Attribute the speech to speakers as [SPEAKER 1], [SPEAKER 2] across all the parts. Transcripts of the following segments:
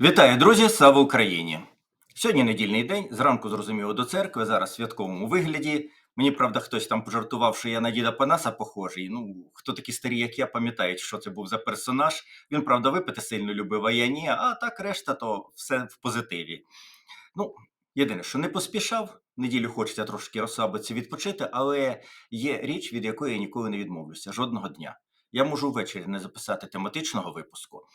[SPEAKER 1] Вітаю, друзі! Слава Україні! Сьогодні недільний день. Зранку зрозуміло до церкви, зараз в святковому вигляді. Мені правда хтось там пожартував, що я на діда Панаса похожий. Ну, хто такі старі, як я, пам'ятають, що це був за персонаж. Він, правда, випити сильно любив, а я ні. А так решта, то все в позитиві. Ну, єдине, що не поспішав. Неділю хочеться трошки розслабитися, відпочити, але є річ, від якої я ніколи не відмовлюся жодного дня. Я можу ввечері не записати тематичного випуску,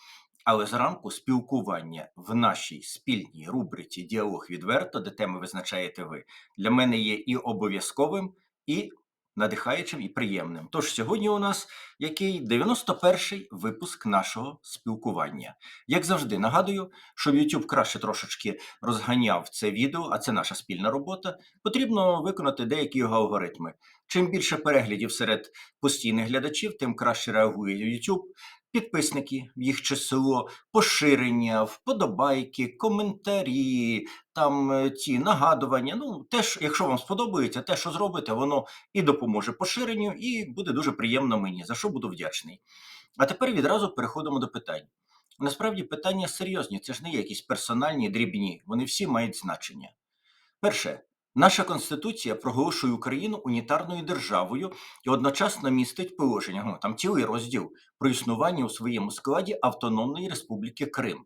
[SPEAKER 1] але зранку спілкування в нашій спільній рубриці Діалог відверто, де теми визначаєте ви, для мене є і обов'язковим, і надихаючим, і приємним. Тож сьогодні у нас який 91-й випуск нашого спілкування. Як завжди, нагадую, щоб YouTube краще трошечки розганяв це відео, а це наша спільна робота, потрібно виконати деякі його алгоритми. Чим більше переглядів серед постійних глядачів, тим краще реагує YouTube. Підписники, їх число, поширення, вподобайки, коментарі, там е, ті нагадування. Ну, теж, якщо вам сподобається, те, що зробите, воно і допоможе поширенню, і буде дуже приємно мені, за що буду вдячний. А тепер відразу переходимо до питань. Насправді питання серйозні, це ж не якісь персональні дрібні, вони всі мають значення. Перше, наша конституція проголошує Україну унітарною державою і одночасно містить положення, ну, там цілий розділ про існування у своєму складі Автономної Республіки Крим.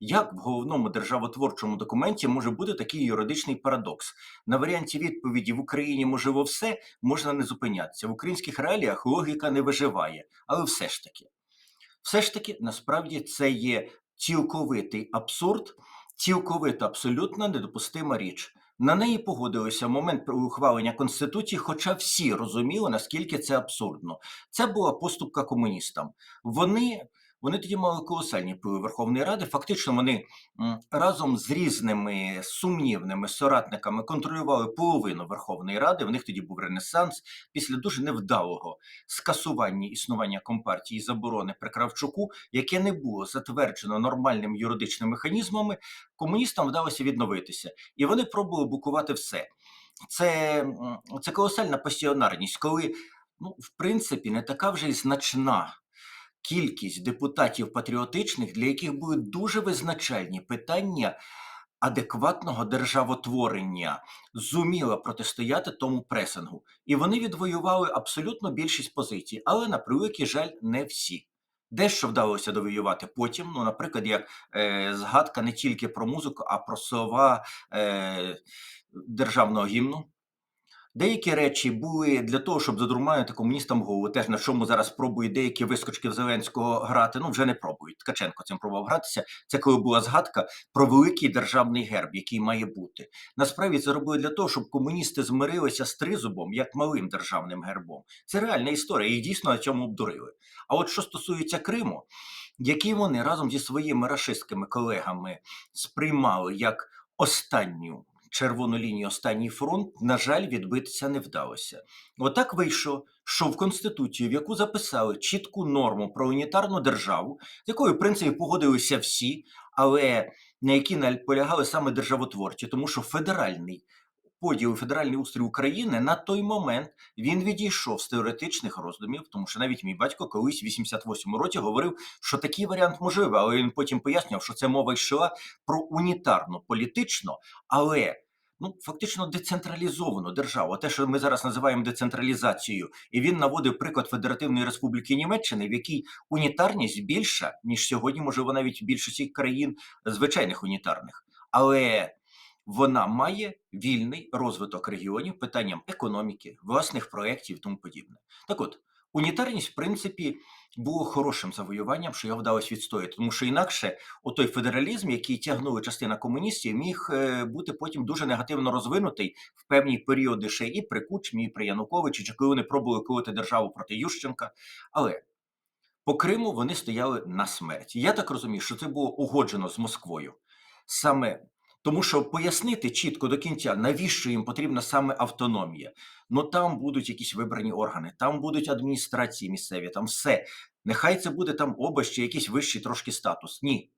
[SPEAKER 1] Як в головному державотворчому документі може бути такий юридичний парадокс? На варіанті відповіді в Україні можливо все можна не зупинятися. В українських реаліях логіка не виживає, але все ж таки, все ж таки, насправді це є цілковитий абсурд, цілковито абсолютно недопустима річ. На неї погодилися в момент ухвалення конституції, хоча всі розуміли, наскільки це абсурдно. Це була поступка комуністам. Вони. Вони тоді мали колосальні впливи Верховної Ради. Фактично, вони разом з різними сумнівними соратниками контролювали половину Верховної Ради. В них тоді був ренесанс після дуже невдалого скасування існування компартії заборони при Кравчуку, яке не було затверджено нормальними юридичними механізмами. Комуністам вдалося відновитися, і вони пробували блокувати все. Це, це колосальна пасіонарність, коли ну, в принципі не така вже й значна кількість депутатів патріотичних, для яких були дуже визначальні питання адекватного державотворення, зуміла протистояти тому пресингу. І вони відвоювали абсолютно більшість позицій, але на превеликий жаль, не всі. Дещо вдалося довоювати потім. Ну, наприклад, як е, згадка не тільки про музику, а про слова е, державного гімну. Деякі речі були для того, щоб задурманити комуністам голову, теж на чому зараз пробують деякі вискочки в Зеленського грати. Ну вже не пробують. Ткаченко цим пробував гратися. Це коли була згадка про великий державний герб, який має бути. Насправді це робили для того, щоб комуністи змирилися з тризубом як малим державним гербом. Це реальна історія, їх дійсно на цьому обдурили. А от що стосується Криму, який вони разом зі своїми рашистськими колегами сприймали як останню червону лінію останній фронт, на жаль, відбитися не вдалося. Отак вийшло, що в Конституцію, в яку записали чітку норму про унітарну державу, з якою, в принципі, погодилися всі, але на які наполягали саме державотворці, тому що федеральний поділ федеральний устрій України на той момент він відійшов з теоретичних роздумів, тому що навіть мій батько колись в 88-му році говорив, що такий варіант можливий, але він потім пояснював, що це мова йшла про унітарну політично, але ну фактично децентралізовану державу, те, що ми зараз називаємо децентралізацією, і він наводив приклад Федеративної Республіки Німеччини, в якій унітарність більша ніж сьогодні, можливо, навіть в більшості країн звичайних унітарних, але вона має вільний розвиток регіонів питанням економіки, власних проєктів і тому подібне. Так от. Унітарність, в принципі, було хорошим завоюванням, що його вдалося відстояти, тому що інакше той федералізм, який тягнули частина комуністів, міг е, бути потім дуже негативно розвинутий в певні періоди ще і при Кучмі, і при Януковичі, чи коли вони пробували колоти державу проти Ющенка. Але по Криму вони стояли на смерть. Я так розумію, що це було угоджено з Москвою. Саме тому що пояснити чітко до кінця, навіщо їм потрібна саме автономія. Ну там будуть якісь вибрані органи, там будуть адміністрації місцеві, там все. Нехай це буде там оба ще якийсь вищий трошки статус. Ні.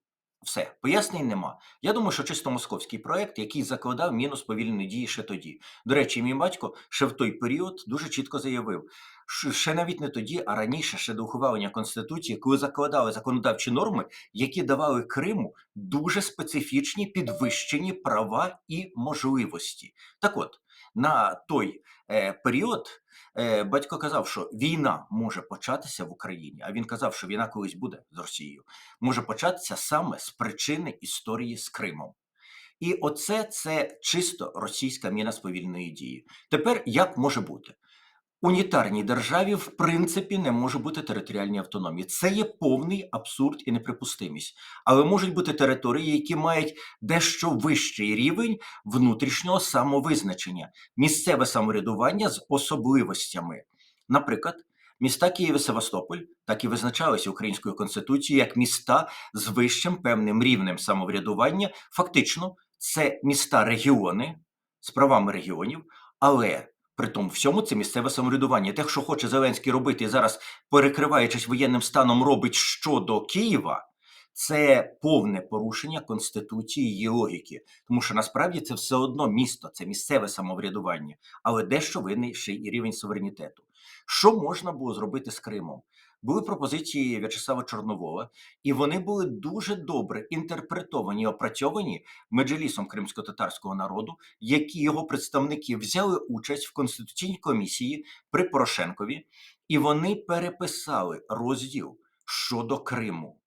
[SPEAKER 1] Все, пояснень нема. Я думаю, що чисто московський проект, який закладав мінус повільної дії ще тоді. До речі, мій батько ще в той період дуже чітко заявив, що ще навіть не тоді, а раніше, ще до ухвалення Конституції, коли закладали законодавчі норми, які давали Криму дуже специфічні підвищені права і можливості. Так от, на той е, період е, батько казав, що війна може початися в Україні, а він казав, що війна колись буде з Росією, може початися саме з причини історії з Кримом. І оце це чисто російська міна сповільної дії. Тепер як може бути? Унітарній державі в принципі не може бути територіальної автономії. Це є повний абсурд і неприпустимість. Але можуть бути території, які мають дещо вищий рівень внутрішнього самовизначення, місцеве самоврядування з особливостями. Наприклад, міста Київ і Севастополь так і визначалися українською конституцією як міста з вищим певним рівнем самоврядування. Фактично, це міста регіони з правами регіонів, але при тому всьому це місцеве самоврядування. Те, що хоче Зеленський робити зараз, перекриваючись воєнним станом, робить щодо Києва, це повне порушення конституції її логіки, тому що насправді це все одно місто, це місцеве самоврядування, але дещо винний ще й рівень суверенітету. Що можна було зробити з Кримом? Були пропозиції В'ячеслава Чорновола, і вони були дуже добре інтерпретовані, опрацьовані меджелісом кримсько-татарського народу, які його представники взяли участь в конституційній комісії при Порошенкові, і вони переписали розділ щодо Криму.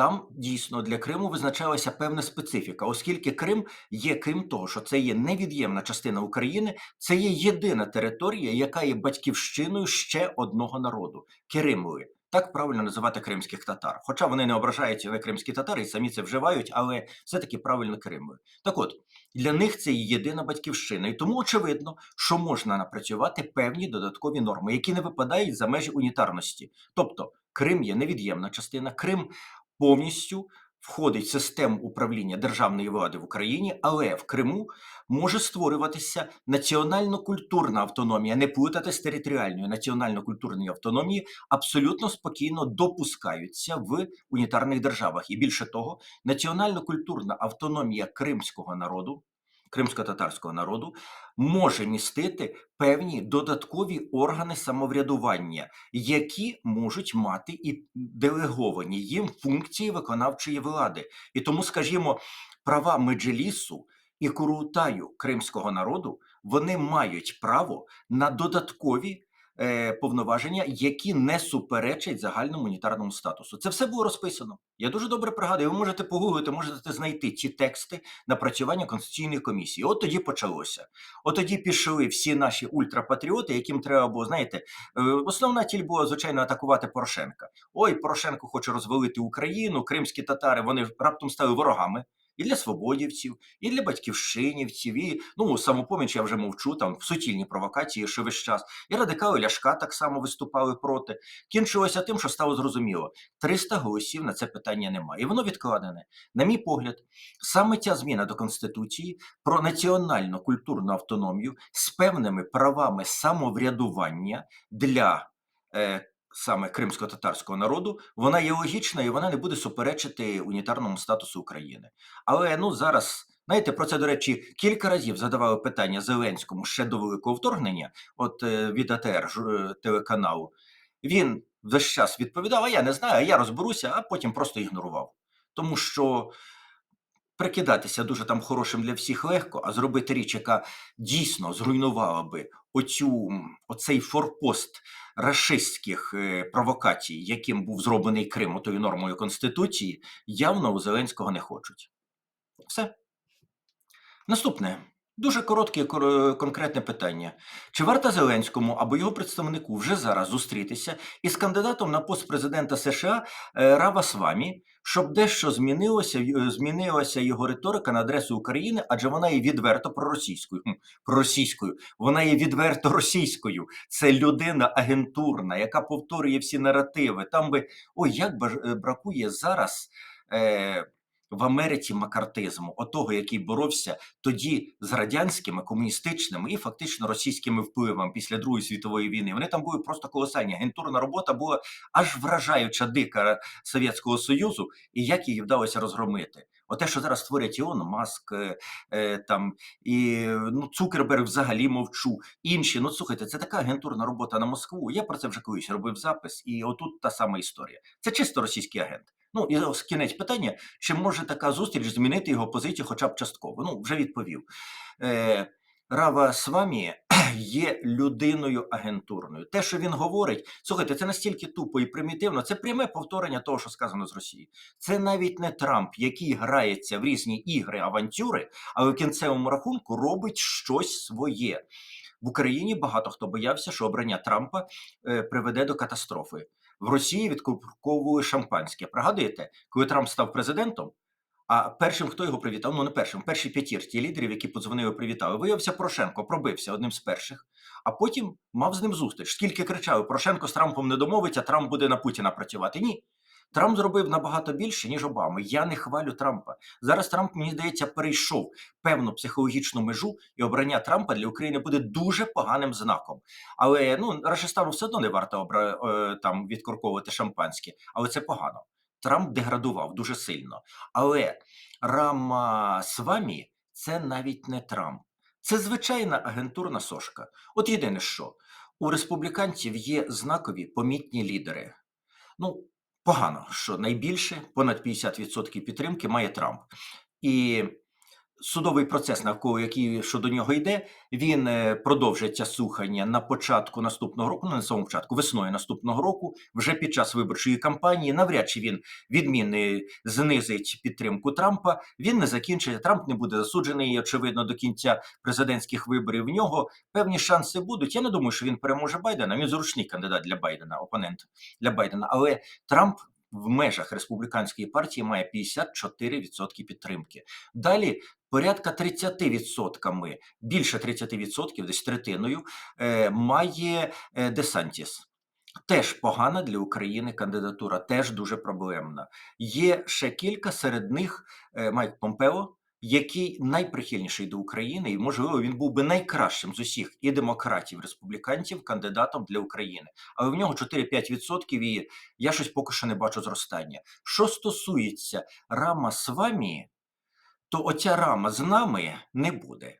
[SPEAKER 1] Там дійсно для Криму визначалася певна специфіка, оскільки Крим є, крім того, що це є невід'ємна частина України, це є єдина територія, яка є батьківщиною ще одного народу Керимові. Так правильно називати кримських татар. Хоча вони не ображаються на кримські татари і самі це вживають, але все-таки правильно Кримові. Так от, для них це є єдина батьківщина, і тому очевидно, що можна напрацювати певні додаткові норми, які не випадають за межі унітарності. Тобто, Крим є невід'ємна частина, Крим повністю входить в систему управління державної влади в Україні, але в Криму може створюватися національно-культурна автономія, не плутати з територіальною національно-культурної автономії, абсолютно спокійно допускаються в унітарних державах. І більше того, національно-культурна автономія кримського народу. Кримсько-татарського народу може містити певні додаткові органи самоврядування, які можуть мати і делеговані їм функції виконавчої влади. І тому, скажімо, права Меджелісу і Курултаю кримського народу вони мають право на додаткові повноваження, які не суперечать загальному унітарному статусу. Це все було розписано. Я дуже добре пригадую. Ви можете погуглити, можете знайти ті тексти напрацювання конституційної комісії. От тоді почалося. От тоді пішли всі наші ультрапатріоти, яким треба було, знаєте, е, основна ціль була звичайно атакувати Порошенка. Ой, Порошенко хоче розвалити Україну, кримські татари вони раптом стали ворогами. І для свободівців, і для батьківщинівців, і ну самопоміч я вже мовчу там в суцільні провокації, що весь час. І радикали Ляшка так само виступали проти. Кінчилося тим, що стало зрозуміло: 300 голосів на це питання немає. І воно відкладене. На мій погляд, саме ця зміна до конституції про національну культурну автономію з певними правами самоврядування для. Е, Саме кримсько-татарського народу, вона є логічна і вона не буде суперечити унітарному статусу України. Але ну зараз, знаєте, про це, до речі, кілька разів задавали питання Зеленському ще до великого вторгнення, от е, від АТР е, телеканалу. Він весь час відповідав: а я не знаю, а я розберуся, а потім просто ігнорував. Тому що прикидатися дуже там хорошим для всіх легко, а зробити річ, яка дійсно зруйнувала би оцю, оцей форпост рашистських е, провокацій, яким був зроблений Крим отою нормою Конституції, явно у Зеленського не хочуть. Все. Наступне. Дуже коротке, конкретне питання. Чи варто Зеленському або його представнику вже зараз зустрітися із кандидатом на пост президента США е, Рава Свамі, щоб дещо змінилося, е, змінилася його риторика на адресу України, адже вона є відверто проросійською. Проросійською. Вона є відверто російською. Це людина агентурна, яка повторює всі наративи. Там би ой, як е, бракує зараз. Е, в Америці макартизму, отого, який боровся тоді з радянськими, комуністичними і фактично російськими впливами після Другої світової війни. Вони там були просто колосальні. Агентурна робота була аж вражаюча дика Совєтського Союзу, і як її вдалося розгромити. Оте, що зараз створять Ілон Маск, е, е, там і ну Цукерберг взагалі мовчу. Інші, ну слухайте, це така агентурна робота на Москву. Я про це вже колись робив запис, і отут та сама історія. Це чисто російський агент. Ну і ось кінець питання: чи може така зустріч змінити його позицію, хоча б частково? Ну вже відповів. Е, Рава Свамі є людиною агентурною. Те, що він говорить, слухайте, це настільки тупо і примітивно. Це пряме повторення того, що сказано з Росії. Це навіть не Трамп, який грається в різні ігри, авантюри, але в кінцевому рахунку робить щось своє. В Україні багато хто боявся, що обрання Трампа е, приведе до катастрофи. В Росії відкуповували шампанське. Пригадуєте, коли Трамп став президентом? А першим, хто його привітав, ну не першим, перші п'ятірці лідерів, які подзвонили, привітали, виявився Порошенко, пробився одним з перших, а потім мав з ним зустріч. Скільки кричали, Порошенко з Трампом не домовиться, Трамп буде на Путіна працювати. Ні. Трамп зробив набагато більше, ніж Обама. Я не хвалю Трампа. Зараз Трамп, мені здається, перейшов певну психологічну межу, і обрання Трампа для України буде дуже поганим знаком. Але ну Рашистану все одно не варто обра... е, там відкорковувати шампанське, але це погано. Трамп деградував дуже сильно. Але Рама Свамі це навіть не Трамп. Це звичайна агентурна сошка. От єдине що, у республіканців є знакові помітні лідери. Ну, погано, що найбільше, понад 50% підтримки має Трамп. І судовий процес, навколо який що до нього йде, він е, продовжиться слухання на початку наступного року, ну на самому початку, весною наступного року, вже під час виборчої кампанії. Навряд чи він відмінний знизить підтримку Трампа. Він не закінчить. Трамп не буде засуджений. Очевидно, до кінця президентських виборів. В нього певні шанси будуть. Я не думаю, що він переможе Байдена. Він зручний кандидат для Байдена, опонент для Байдена. Але Трамп. В межах республіканської партії має 54% підтримки. Далі порядка 30%, більше 30%, десь третиною, е, має Десантіс. Теж погана для України кандидатура, теж дуже проблемна. Є ще кілька серед них е, Майк Помпео, який найприхильніший до України, і можливо він був би найкращим з усіх і демократів, і республіканців кандидатом для України. Але в нього 4-5% і я щось поки що не бачу зростання. Що стосується рама Свамі, то оця рама з нами не буде.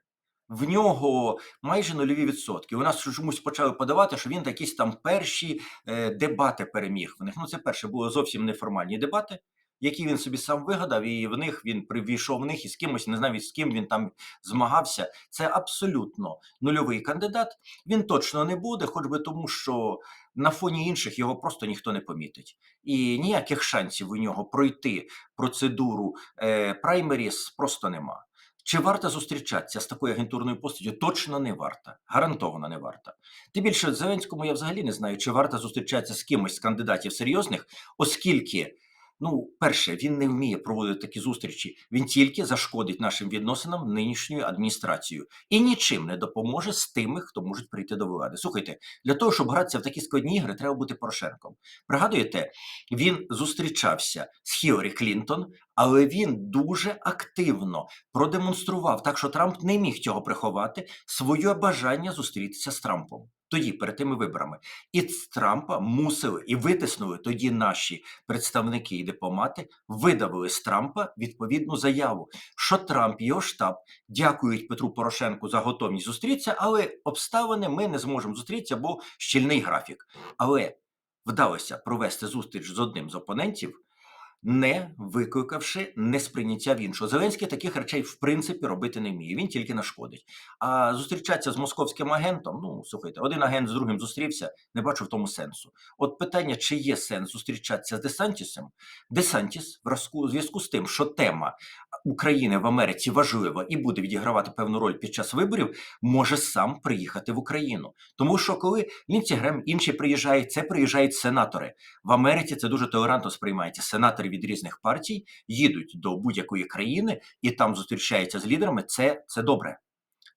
[SPEAKER 1] В нього майже нульові відсотки. У нас чомусь почали подавати, що він якісь там перші е, дебати переміг. В них ну це перше були зовсім неформальні дебати, які він собі сам вигадав, і в них він привійшов в них і з кимось, не знаю, з ким він там змагався. Це абсолютно нульовий кандидат. Він точно не буде, хоч би тому, що на фоні інших його просто ніхто не помітить. І ніяких шансів у нього пройти процедуру е, праймеріс просто нема. Чи варто зустрічатися з такою агентурною постаттю? Точно не варта, гарантовано не варта. Тим більше Зеленському я взагалі не знаю, чи варто зустрічатися з кимось з кандидатів серйозних, оскільки. Ну, перше, він не вміє проводити такі зустрічі. Він тільки зашкодить нашим відносинам нинішньою адміністрацією і нічим не допоможе з тими, хто можуть прийти до влади. Слухайте, для того, щоб гратися в такі складні ігри, треба бути Порошенком. Пригадуєте, він зустрічався з Хіларі Клінтон, але він дуже активно продемонстрував, так що Трамп не міг цього приховати, своє бажання зустрітися з Трампом. Тоді, перед тими виборами, і Трампа мусили і витиснули тоді наші представники і дипломати, видавили з Трампа відповідну заяву, що Трамп і його штаб дякують Петру Порошенку за готовність зустрітися, але обставини ми не зможемо зустрітися, бо щільний графік. Але вдалося провести зустріч з одним з опонентів не викликавши несприйняття в іншого. Зеленський таких речей в принципі робити не вміє. Він тільки нашкодить. А зустрічатися з московським агентом. Ну слухайте, один агент з другим зустрівся, не бачу в тому сенсу. От питання, чи є сенс зустрічатися з Десантісом? Десантіс в зв'язку з тим, що тема України в Америці важлива і буде відігравати певну роль під час виборів, може сам приїхати в Україну. Тому що коли Лінці Грем інші приїжджають, це приїжджають сенатори в Америці. Це дуже толерантно сприймається. Сенатори від різних партій їдуть до будь-якої країни і там зустрічаються з лідерами. Це, Це добре.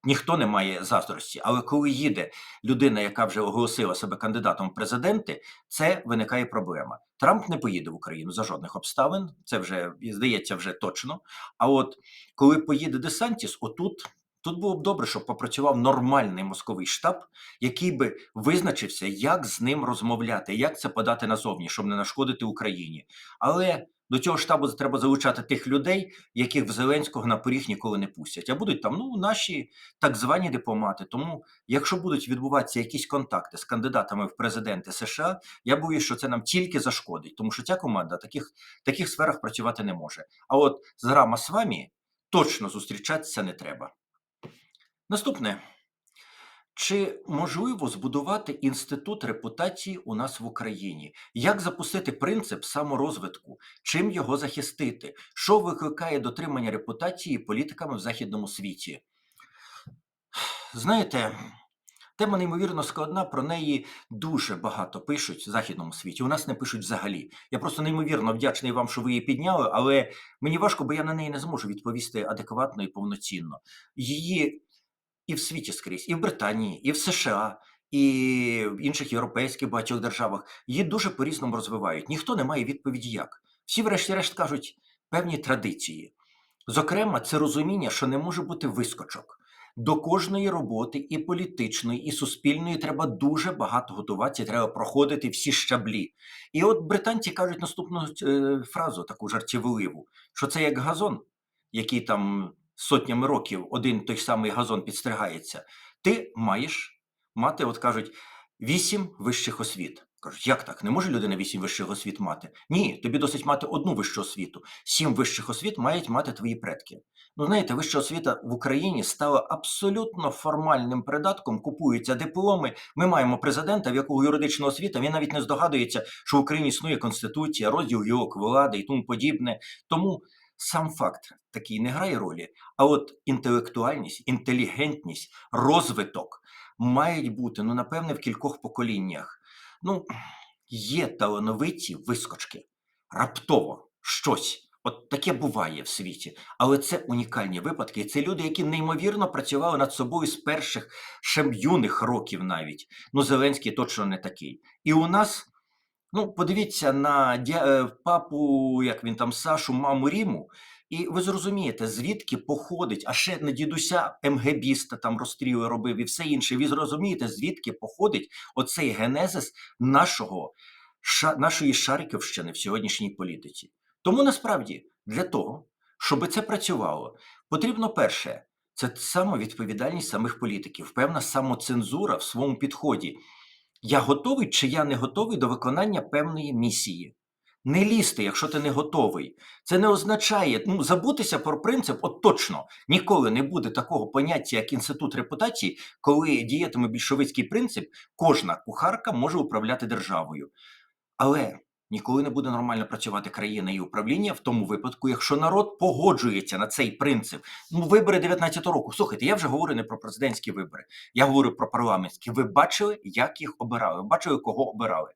[SPEAKER 1] Ніхто не має заздрості. Але коли їде людина, яка вже оголосила себе кандидатом в президенти, це виникає проблема. Трамп не поїде в Україну за жодних обставин. Це вже здається вже точно. А от коли поїде Десантіс, отут. Тут було б добре, щоб попрацював нормальний мозковий штаб, який би визначився, як з ним розмовляти, як це подати назовні, щоб не нашкодити Україні. Але до цього штабу треба залучати тих людей, яких в Зеленського на поріг ніколи не пустять. А будуть там ну наші так звані дипломати. Тому, якщо будуть відбуватися якісь контакти з кандидатами в президенти США, я боюсь, що це нам тільки зашкодить, тому що ця команда таких, таких сферах працювати не може. А от з Рама з вами точно зустрічатися не треба. Наступне. Чи можливо збудувати інститут репутації у нас в Україні? Як запустити принцип саморозвитку? Чим його захистити? Що викликає дотримання репутації політиками в західному світі? Знаєте, тема неймовірно складна, про неї дуже багато пишуть в західному світі. У нас не пишуть взагалі. Я просто неймовірно вдячний вам, що ви її підняли, але мені важко, бо я на неї не зможу відповісти адекватно і повноцінно. Її і в світі скрізь, і в Британії, і в США, і в інших європейських багатьох державах її дуже по-різному розвивають. Ніхто не має відповіді як. Всі, врешті-решт, кажуть певні традиції. Зокрема, це розуміння, що не може бути вискочок. До кожної роботи, і політичної, і суспільної треба дуже багато готуватися, треба проходити всі щаблі. І от британці кажуть наступну е, фразу, таку жартівливу, що це як газон, який там сотнями років один той самий газон підстригається, ти маєш мати, от кажуть, вісім вищих освіт. Кажуть, як так? Не може людина вісім вищих освіт мати? Ні, тобі досить мати одну вищу освіту. Сім вищих освіт мають мати твої предки. Ну, знаєте, вища освіта в Україні стала абсолютно формальним придатком, купуються дипломи. Ми маємо президента, в якого юридична освіта, він навіть не здогадується, що в Україні існує конституція, розділ гілок влади і тому подібне. Тому сам факт такий не грає ролі, а от інтелектуальність, інтелігентність, розвиток мають бути, ну, напевне, в кількох поколіннях. Ну, є талановиті вискочки. Раптово щось. От таке буває в світі, але це унікальні випадки. Це люди, які неймовірно працювали над собою з перших ще років навіть. Ну, Зеленський точно не такий. І у нас, ну, подивіться на дя... е, папу, як він там, Сашу, маму Ріму, і ви зрозумієте, звідки походить, а ще на дідуся МГБіста там розстріли робив і все інше. Ви зрозумієте, звідки походить оцей генезис нашого, ша, нашої Шарківщини в сьогоднішній політиці. Тому насправді для того, щоб це працювало, потрібно перше. Це самовідповідальність самих політиків, певна самоцензура в своєму підході. Я готовий чи я не готовий до виконання певної місії. Не лізти, якщо ти не готовий. Це не означає ну, забутися про принцип, от точно ніколи не буде такого поняття, як інститут репутації, коли діятиме більшовицький принцип, кожна кухарка може управляти державою. Але ніколи не буде нормально працювати країна і управління в тому випадку, якщо народ погоджується на цей принцип. Ну, вибори 19 року. Слухайте, я вже говорю не про президентські вибори, я говорю про парламентські. Ви бачили, як їх обирали? Ви бачили, кого обирали?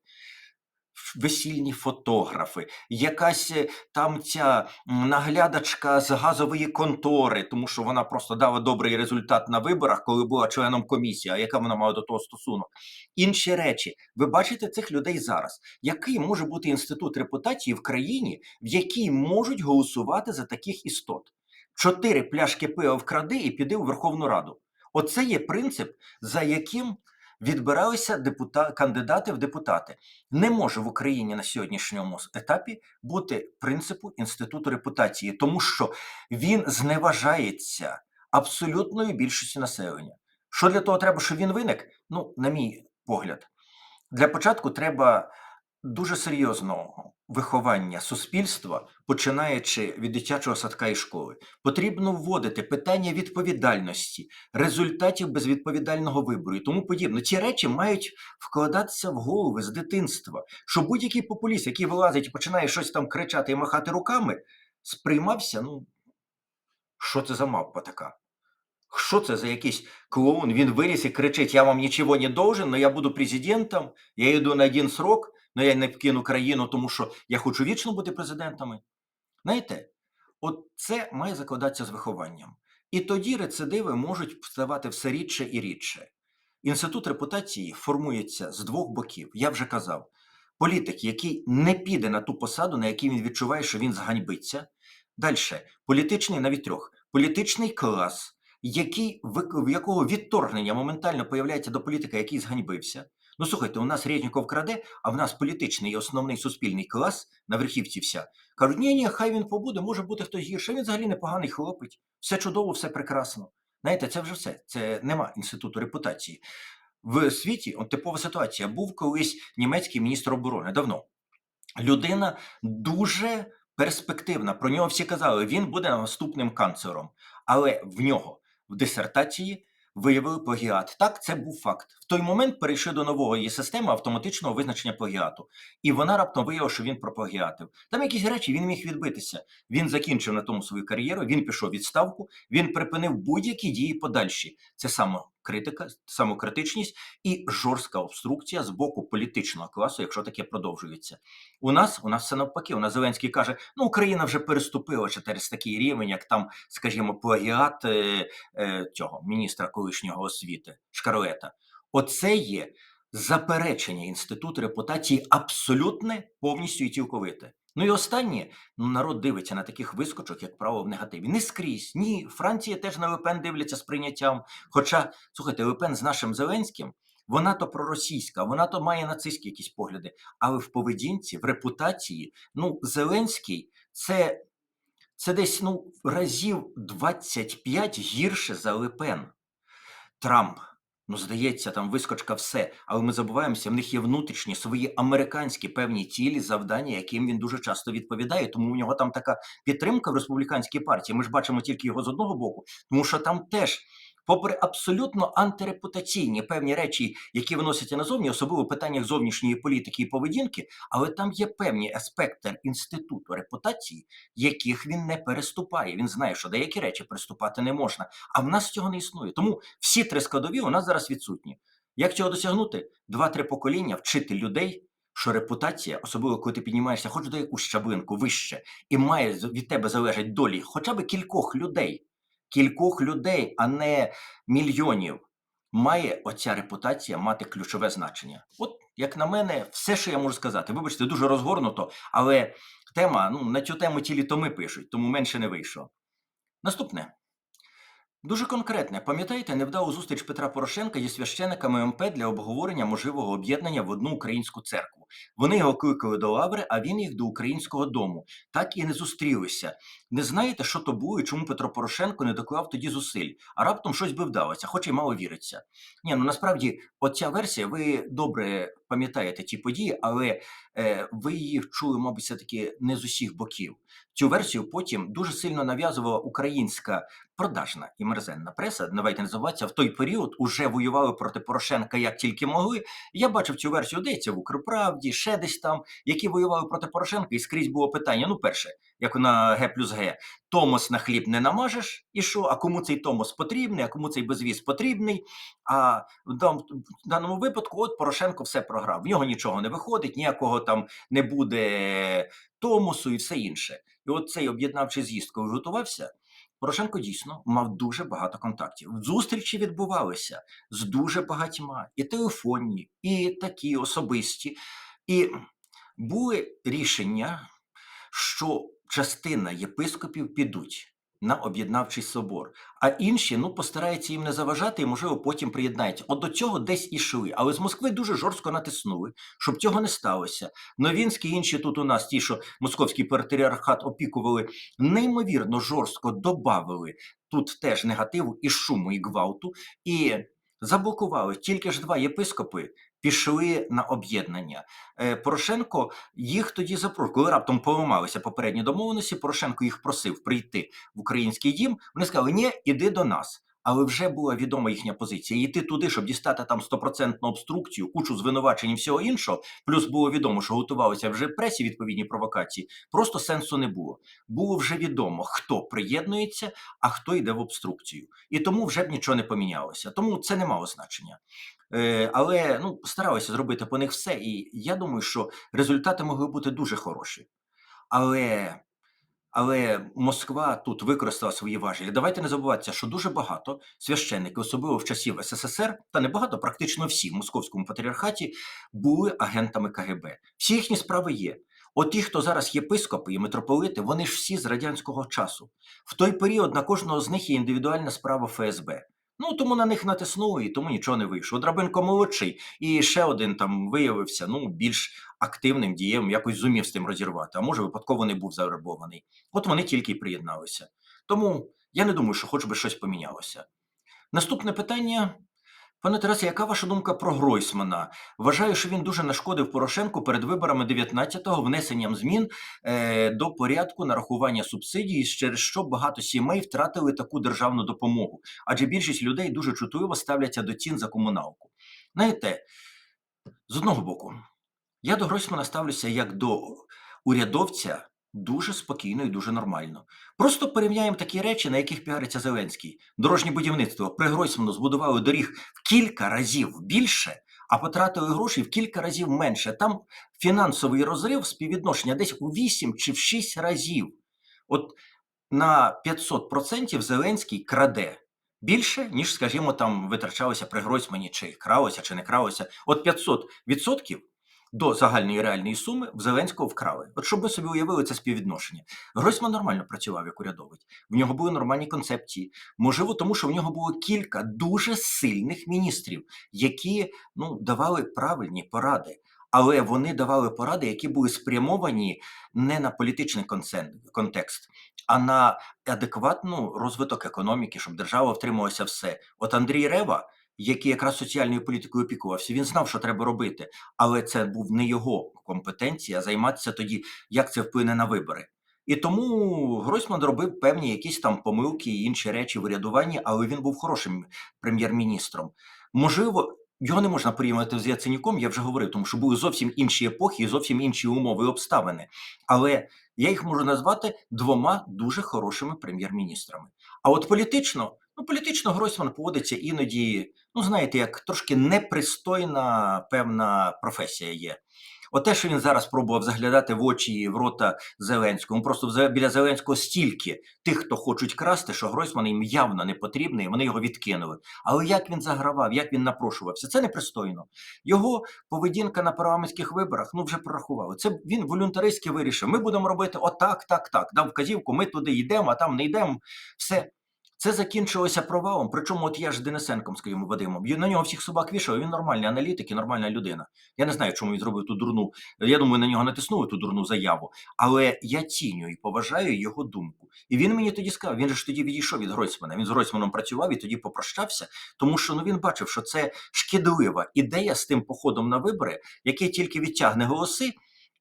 [SPEAKER 1] Весільні фотографи, якась е, там ця наглядачка з газової контори, тому що вона просто дала добрий результат на виборах, коли була членом комісії, а яка вона мала до того стосунок. Інші речі, ви бачите цих людей зараз. Який може бути інститут репутації в країні, в якій можуть голосувати за таких істот? Чотири пляшки пива вкради і піди у Верховну Раду. Оце є принцип, за яким відбиралися депута... кандидати в депутати. Не може в Україні на сьогоднішньому етапі бути принципу інституту репутації, тому що він зневажається абсолютною більшістю населення. Що для того треба, щоб він виник? Ну, на мій погляд, для початку треба дуже серйозного виховання суспільства, починаючи від дитячого садка і школи, потрібно вводити питання відповідальності, результатів безвідповідального вибору і тому подібне. Ці речі мають вкладатися в голови з дитинства, що будь-який популіст, який вилазить і починає щось там кричати і махати руками, сприймався. Ну що це за мавпа така? Що це за якийсь клоун? Він виліз і кричить: Я вам нічого не должен, але я буду президентом, я йду на один срок, але я не вкину країну, тому що я хочу вічно бути президентами. Знаєте, от це має закладатися з вихованням. І тоді рецидиви можуть ставати все рідше і рідше. Інститут репутації формується з двох боків. Я вже казав, політик, який не піде на ту посаду, на якій він відчуває, що він зганьбиться. Далі, політичний навіть трьох, політичний клас, який, в якого відторгнення моментально появляється до політика, який зганьбився. Ну слухайте, у нас Резніков краде, а в нас політичний і основний суспільний клас на верхівці вся. Кажуть, ні, ні, хай він побуде, може бути хтось гірше. Він взагалі непоганий хлопець, все чудово, все прекрасно. Знаєте, це вже все. Це нема інституту репутації. В світі от типова ситуація. Був колись німецький міністр оборони давно. Людина дуже перспективна. Про нього всі казали, він буде наступним канцлером. Але в нього в дисертації виявили плагіат. Так, це був факт. В той момент перейшли до нової системи автоматичного визначення плагіату. І вона раптом виявила, що він проплагіатив. Там якісь речі він міг відбитися. Він закінчив на тому свою кар'єру, він пішов відставку, він припинив будь-які дії подальші. Це самокритика, самокритичність і жорстка обструкція з боку політичного класу, якщо таке продовжується. У нас у нас все навпаки. У нас Зеленський каже: ну Україна вже переступила через такий рівень, як там, скажімо, плагіат е, е, цього міністра колишнього освіти Шкарлета. Оце є заперечення інституту репутації абсолютне, повністю і цілковите. Ну і останнє, ну народ дивиться на таких вискочок, як право в негативі. Не скрізь. Ні, Франція теж на Лепен дивляться з прийняттям. Хоча, слухайте, Лепен з нашим Зеленським, вона то проросійська, вона то має нацистські якісь погляди. Але в поведінці, в репутації, ну, Зеленський це, це десь ну, разів 25 гірше за Лепен. Трамп. Ну, здається, там вискочка все, але ми забуваємося, в них є внутрішні свої американські певні цілі, завдання, яким він дуже часто відповідає. Тому у нього там така підтримка в республіканській партії. Ми ж бачимо тільки його з одного боку, тому що там теж, попри абсолютно антирепутаційні певні речі, які виносяться назовні, особливо в питаннях зовнішньої політики і поведінки, але там є певні аспекти інституту репутації, яких він не переступає. Він знає, що деякі речі переступати не можна, а в нас цього не існує. Тому всі три складові у нас зараз відсутні. Як цього досягнути? Два-три покоління вчити людей. Що репутація, особливо коли ти піднімаєшся хоч до якусь щаблинку вище, і має від тебе залежать долі хоча б кількох людей, кількох людей, а не мільйонів, має оця репутація мати ключове значення. От, як на мене, все, що я можу сказати. Вибачте, дуже розгорнуто, але тема, ну, на цю тему цілі томи пишуть, тому менше не вийшло. Наступне. Дуже конкретне, пам'ятаєте, невдалу зустріч Петра Порошенка зі священиками МП для обговорення можливого об'єднання в одну українську церкву. Вони його кликали до лаври, а він їх до українського дому. Так і не зустрілися. Не знаєте, що то було і чому Петро Порошенко не доклав тоді зусиль, а раптом щось би вдалося, хоч і мало віриться. Ні, ну насправді, оця версія, ви добре пам'ятаєте ті події, але е, ви її чули, мабуть, все таки не з усіх боків. Цю версію потім дуже сильно нав'язувала українська продажна і мерзенна преса. Давайте не забуватися, в той період уже воювали проти Порошенка як тільки могли. Я бачив цю версію, деться в Укрправді, ще десь там, які воювали проти Порошенка, і скрізь було питання. Ну, перше, як на Г плюс Г, Томос на хліб не намажеш, і що? А кому цей Томос потрібний, а кому цей безвіз потрібний? А в даному випадку, от Порошенко все програв. В нього нічого не виходить, ніякого там не буде Томосу і все інше. І от цей об'єднавчий з'їзд, коли готувався, Порошенко дійсно мав дуже багато контактів. Зустрічі відбувалися з дуже багатьма, і телефонні, і такі особисті. І були рішення, що частина єпископів підуть на об'єднавчий собор, а інші ну постараються їм не заважати і, можливо, потім приєднаються. От до цього десь ішли, але з Москви дуже жорстко натиснули, щоб цього не сталося. Новінські інші тут у нас, ті, що московський патріархат опікували, неймовірно жорстко добавили тут теж негативу і шуму, і гвалту, і заблокували тільки ж два єпископи. Пішли на об'єднання. Е, Порошенко їх тоді запрошував. Коли раптом поламалися попередні домовленості, Порошенко їх просив прийти в український дім. Вони сказали: ні, іди до нас. Але вже була відома їхня позиція. Йти туди, щоб дістати там стопроцентну обструкцію, кучу звинувачень і всього іншого. Плюс було відомо, що готувалися вже пресі відповідні провокації. Просто сенсу не було. Було вже відомо, хто приєднується, а хто йде в обструкцію. І тому вже б нічого не помінялося. Тому це не мало значення. Е, але ну, старалися зробити по них все, і я думаю, що результати могли бути дуже хороші. Але Але Москва тут використала свої важелі. Давайте не забуватися, що дуже багато священників, особливо в часів СССР, та не багато, практично всі в московському патріархаті були агентами КГБ. Всі їхні справи є. От ті, хто зараз єпископи і митрополити, вони ж всі з радянського часу. В той період на кожного з них є індивідуальна справа ФСБ. Ну тому на них натиснули, і тому нічого не вийшло. Драбинко молодший, і ще один там виявився ну більш активним дієм, якось зумів з тим розірвати. А може, випадково не був завербований. От вони тільки й приєдналися. Тому я не думаю, що хоч би щось помінялося. Наступне питання. Пане Тарасе, яка ваша думка про Гройсмана? Вважаю, що він дуже нашкодив Порошенку перед виборами 19-го внесенням змін е, до порядку нарахування субсидій, через що багато сімей втратили таку державну допомогу, адже більшість людей дуже чутливо ставляться до цін за комуналку. Знаєте, з одного боку, я до Гройсмана ставлюся як до урядовця дуже спокійно і дуже нормально. Просто порівняємо такі речі, на яких піариться Зеленський. Дорожнє будівництво при Гройсману збудували доріг в кілька разів більше, а потратили грошей в кілька разів менше. Там фінансовий розрив співвідношення десь у 8 чи в 6 разів. От на 500% Зеленський краде більше, ніж, скажімо, там витрачалося при Гройсмані, чи кралося, чи не кралося. От 500% до загальної реальної суми в Зеленського вкрали. От щоб ви собі уявили це співвідношення. Гройсман нормально працював як урядовець. В нього були нормальні концепції. Можливо, тому що в нього було кілька дуже сильних міністрів, які ну, давали правильні поради. Але вони давали поради, які були спрямовані не на політичний контекст, а на адекватну розвиток економіки, щоб держава втрималася все. От Андрій Рева, який якраз соціальною політикою опікувався, він знав, що треба робити, але це був не його компетенція займатися тоді, як це вплине на вибори. І тому Гройсман робив певні якісь там помилки і інші речі в урядуванні, але він був хорошим прем'єр-міністром. Можливо, його не можна порівнювати з Яценюком, я вже говорив, тому що були зовсім інші епохи зовсім інші умови і обставини. Але я їх можу назвати двома дуже хорошими прем'єр-міністрами. А от політично, ну політично Гройсман поводиться іноді, ну знаєте, як трошки непристойна певна професія є. От те, що він зараз пробував заглядати в очі і в рота Зеленському, просто біля Зеленського стільки тих, хто хочуть красти, що Гройсман їм явно не потрібний, вони його відкинули. Але як він загравав, як він напрошувався, це непристойно. Його поведінка на парламентських виборах, ну вже прорахували. Це він волюнтаристськи вирішив. Ми будемо робити отак, так, так. Дав вказівку, ми туди йдемо, а там не йдемо. Все. Це закінчилося провалом. Причому, от я ж з Денисенком, скажімо, Вадимом. На нього всіх собак вішав, він нормальний аналітик і нормальна людина. Я не знаю, чому він зробив ту дурну. Я думаю, на нього натиснули ту дурну заяву. Але я ціню і поважаю його думку. І він мені тоді сказав, він же ж тоді відійшов від Гройсмана. Він з Гройсманом працював і тоді попрощався, тому що ну він бачив, що це шкідлива ідея з тим походом на вибори, який тільки відтягне голоси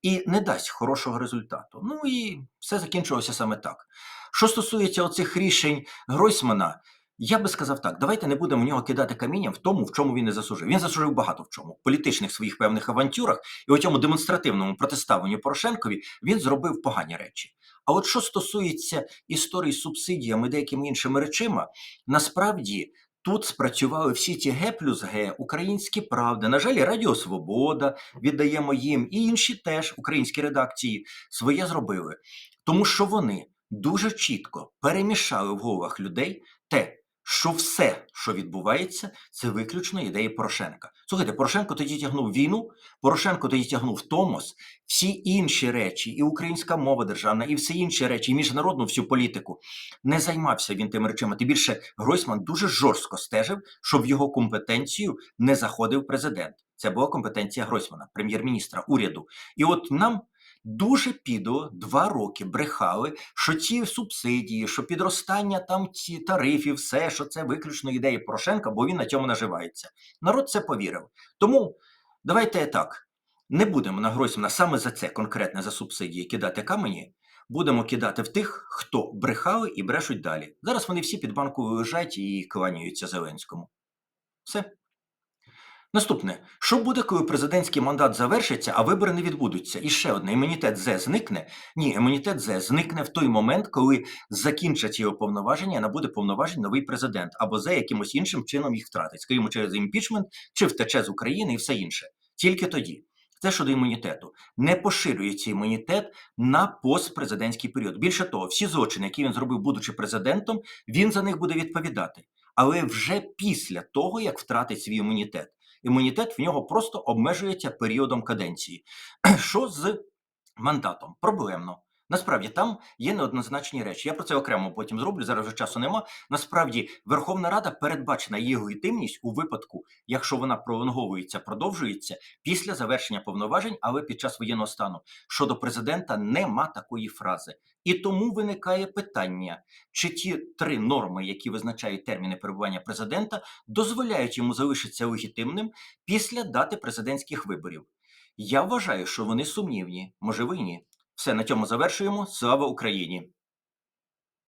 [SPEAKER 1] і не дасть хорошого результату. Ну і все закінчилося саме так. Що стосується оцих рішень Гройсмана, я би сказав так: давайте не будемо в нього кидати камінням в тому, в чому він не заслужив. Він заслужив багато в чому. В політичних своїх певних авантюрах і у цьому демонстративному протиставленню Порошенкові він зробив погані речі. А от що стосується історії з субсидіями деякими іншими речима, насправді. Тут спрацювали всі ті Г плюс Г, українські правди. На жаль, Радіо Свобода віддаємо їм, і інші теж українські редакції своє зробили. Тому що вони дуже чітко перемішали в головах людей те, що все, що відбувається, це виключно ідеї Порошенка. Слухайте, Порошенко тоді тягнув війну, Порошенко тоді тягнув Томос, всі інші речі, і українська мова державна, і всі інші речі, і міжнародну всю політику. Не займався він тими речами. Тим більше Гройсман дуже жорстко стежив, щоб в його компетенцію не заходив президент. Це була компетенція Гройсмана, прем'єр-міністра уряду. І от нам дуже підо два роки брехали, що ці субсидії, що підростання там ці тарифів, все, що це виключно ідеї Порошенка, бо він на цьому наживається. Народ це повірив. Тому давайте так. Не будемо на Гройсмана саме за це конкретне за субсидії кидати камені. Будемо кидати в тих, хто брехали і брешуть далі. Зараз вони всі під банку лежать і кланяються Зеленському. Все. Наступне, що буде, коли президентський мандат завершиться, а вибори не відбудуться? І ще одне: імунітет З зникне. Ні, імунітет З зникне в той момент, коли закінчать його повноваження, набуде повноважень новий президент, або З якимось іншим чином їх втратить, скажімо, через імпічмент, чи втече з України і все інше. Тільки тоді. Це щодо імунітету. Не поширюється імунітет на постпрезидентський період. Більше того, всі злочини, які він зробив, будучи президентом, він за них буде відповідати. Але вже після того, як втратить свій імунітет. Імунітет в нього просто обмежується періодом каденції. Що з мандатом? Проблемно. Насправді там є неоднозначні речі. Я про це окремо потім зроблю. Зараз вже часу нема. Насправді Верховна Рада передбачена її легітимність у випадку, якщо вона пролонговується, продовжується після завершення повноважень, але під час воєнного стану. Щодо президента нема такої фрази. І тому виникає питання, чи ті три норми, які визначають терміни перебування президента, дозволяють йому залишитися легітимним після дати президентських виборів. Я вважаю, що вони сумнівні, може ви ні. Все на цьому завершуємо. Слава Україні!